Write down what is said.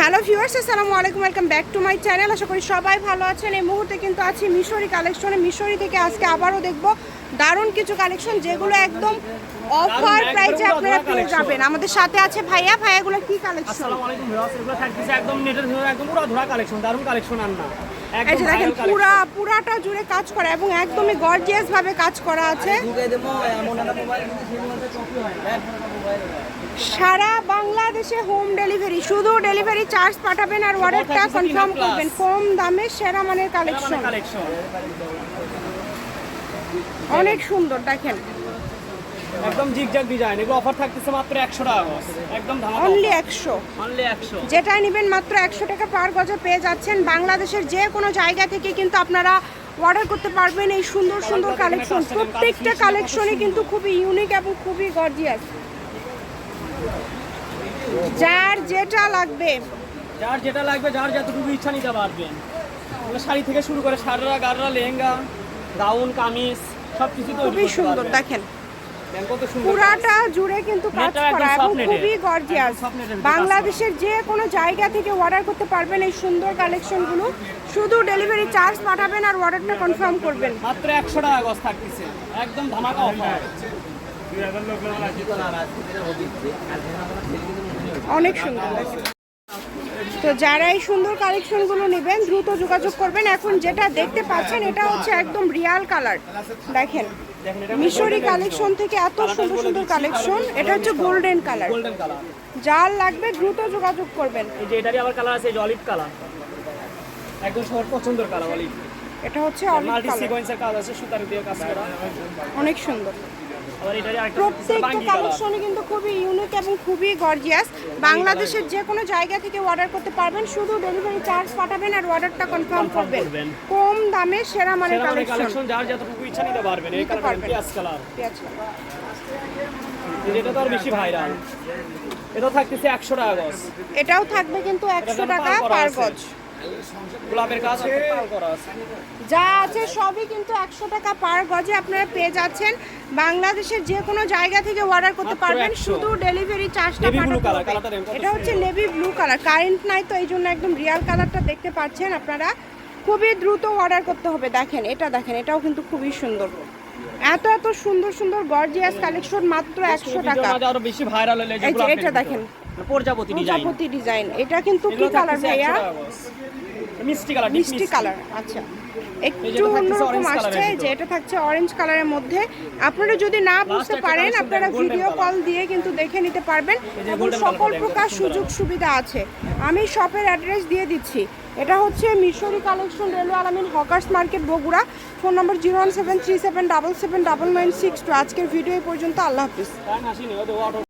Hello viewers, আসসালামু আলাইকুম, welcome back to my channel. আশা করি সবাই ভালো আছেন। এই মুহূর্তে কিন্তু আছি মিশরি কালেকশনে। মিশরি থেকে আজকে আবারও দেখব দারুণ কিছু কালেকশন, যেগুলো একদম অফার প্রাইসে আপনারা পেয়ে যাবেন। আমাদের সাথে আছে ভাইয়া। ভাইয়াগুলো কি কালেকশন আসসালামু আলাইকুম ভিউয়ার্স এগুলো থাকতেছে একদম নেটের ভিতরে একদম পুরো ধরা কালেকশন দারুণ কালেকশন আর না। এই যে দেখেন পুরা পুরাটা জুড়ে কাজ করা এবং একদমই গর্জিয়াস ভাবে কাজ করা আছে। ঢুকে দেবো এমন একটা মোবাইল কিন্তু সেই মধ্যে কপি হয়। না একদম একটা মোবাইল সারা বাংলাদেশে হোম ডেলিভারি শুধু ডেলিভারি চার্জ পাঠাবেন আর অর্ডারটা কনফার্ম করবেন। কম দামে সেরা মানের মানে কালেকশন অনেক সুন্দর দেখেন। একদম জিগজাগ ডিজাইন এগুলো অফার থাকতেছে মাত্র 100 টাকা গজ একদম ধামাকা অনলি একশো। অনলি 100 যেটা নেবেন মাত্র একশো টাকা পার গজে পেয়ে যাচ্ছেন বাংলাদেশের যে কোনো জায়গা থেকে কিন্তু আপনারা অর্ডার করতে পারবেন এই সুন্দর সুন্দর কালেকশন প্রত্যেকটা কালেকশনই কিন্তু খুবই ইউনিক এবং খুবই গর্জিয়াস যার যেটা লাগবে। যার যেটা লাগবে যার যতটুকু ইচ্ছা নিতে পারবেন। শাড়ি থেকে শুরু করে শাড়িরা গাড়রা লেহেঙ্গা গাউন কামিজ সব কিছু খুবই সুন্দর দেখেন। পুরাটা জুড়ে কিন্তু কাজ করা এবং খুবই গর্জিয়াস বাংলাদেশের যে কোনো জায়গা থেকে অর্ডার করতে পারবেন এই সুন্দর কালেকশনগুলো শুধু ডেলিভারি চার্জ পাঠাবেন আর অর্ডারটা কনফার্ম করবেন। মাত্র 100 টাকা গজ থাকতেছে। একদম ধামাকা অফার অনেক সুন্দর। তো যারা এই সুন্দর কালেকশনগুলো নেবেন দ্রুত যোগাযোগ করবেন। এখন যেটা দেখতে পাচ্ছেন এটা হচ্ছে একদম রিয়াল কালার দেখেন মিশরি কালেকশন থেকে এত সুন্দর সুন্দর কালেকশন এটা হচ্ছে গোল্ডেন কালার যার লাগবে দ্রুত যোগাযোগ করবেন। এই যে এটারই আবার কালার আছে এই অলিভ কালার একদম সবার পছন্দের কালার অলিভ এটা হচ্ছে অলিভ মাল্টি কালার সিকোয়েন্সের কাজ আছে সুতার দিয়ে কাজ করা। অনেক সুন্দর। প্রত্যেকটা কালেকশনই কিন্তু খুবই ইউনিক এবং খুবই গর্জিয়াস বাংলাদেশের যে কোনো জায়গা থেকে অর্ডার করতে পারবেন। শুধু ডেলিভারি চার্জ পাঠাবেন আর অর্ডারটা কনফার্ম করবেন। কম দামে সেরা মানের কালেকশন যার যতটুকু ইচ্ছা নিতে পারবেন। এই কালার। পেঁয়াজ কালার পেঁয়াজ কালার। যেটা তো আর বেশি ভাইরাল এটা থাকতেছে একশো টাকা গজ। এটাও থাকবে কিন্তু একশো যেন টাকা পার গজ। গোলাপের করা আছে। যা আছে সবই কিন্তু একশো টাকা পার গজে আপনারা পেয়ে যাচ্ছেন। বাংলাদেশের যে কোনো জায়গা থেকে অর্ডার করতে পারবেন। শুধু ডেলিভারি চার্জটা পাঠাতে এটা হচ্ছে নেভি ব্লু কালার কারেন্ট নাই তো এই জন্য একদম রিয়াল কালারটা দেখতে পাচ্ছেন আপনারা। খুবই দ্রুত অর্ডার করতে হবে। দেখেন এটা দেখেন এটাও কিন্তু খুবই সুন্দর। এত এত সুন্দর সুন্দর গর্জিয়াস কালেকশন মাত্র একশো টাকা। এটা দেখেন। প্রজাপতি ডিজাইন প্রজাপতি ডিজাইন এটা কিন্তু কি কালার ভাইয়া? 100 টাকা গজ। মিষ্টি কালার মিষ্টি কালার আচ্ছা। একটু অন্যরকম আসছে যে এটা থাকছে অরেঞ্জ কালারের মধ্যে। আপনারা যদি না বুঝতে পারেন আপনারা ভিডিও কল দিয়ে কিন্তু দেখে নিতে পারবেন এবং সকল প্রকার সুযোগ সুবিধা আছে। আমি শপের অ্যাড্রেস দিয়ে দিচ্ছি। এটা হচ্ছে Mishri collection railway Alamin hawkers market Bogura. Phone number zero one seven three seven double seven double nine six two আজকের ভিডিও পর্যন্ত আল্লাহ হাফিজ।